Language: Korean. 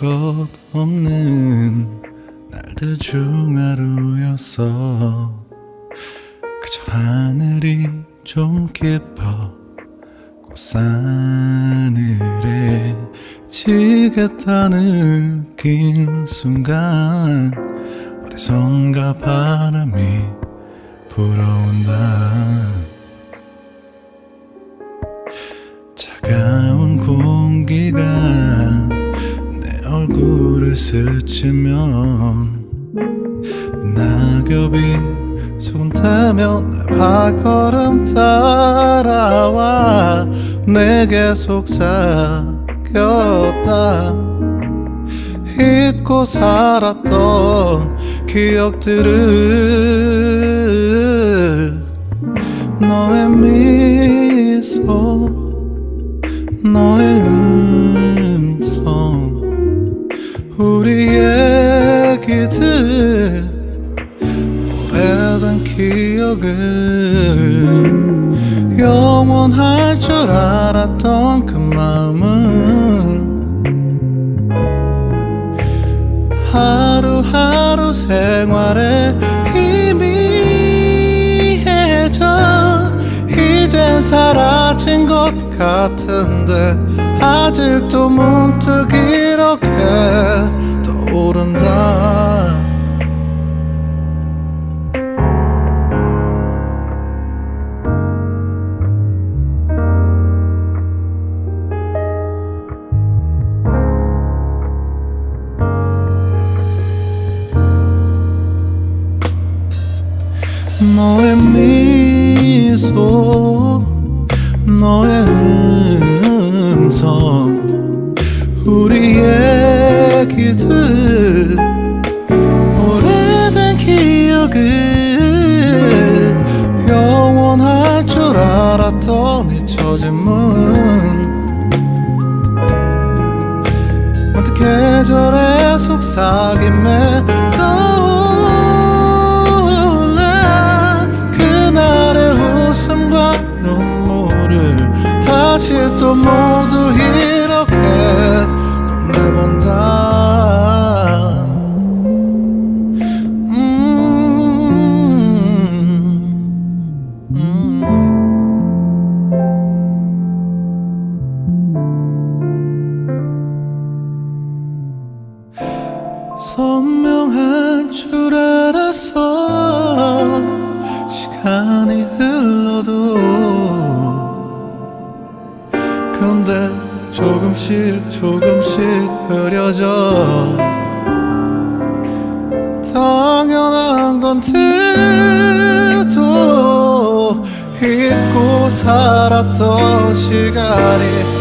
것 없는 날들 중 하루였어 그저 하늘이 좀 깊어 꽃하늘에 지겠다 느낀 순간 어디선가 바람이 불어온다 얼굴을 스치면 낙엽이 손타며 내 발걸음 따라와 내게 속삭였다. 잊고 살았던 기억들을 기억을 영원할 줄 알았던 그 마음은 하루하루 생활에 희미해져 이젠 사라진 것 같은데 아직도 문득 이렇게 떠오른다 오래된 기억을 영원할 줄 알았던 잊혀진 문. 모든 계절의 속삭임에 떠 선명한 줄 알았어 시간이 흘러도 근데 조금씩 조금씩 흐려져 당연한 건데도 잊고 살았던 시간이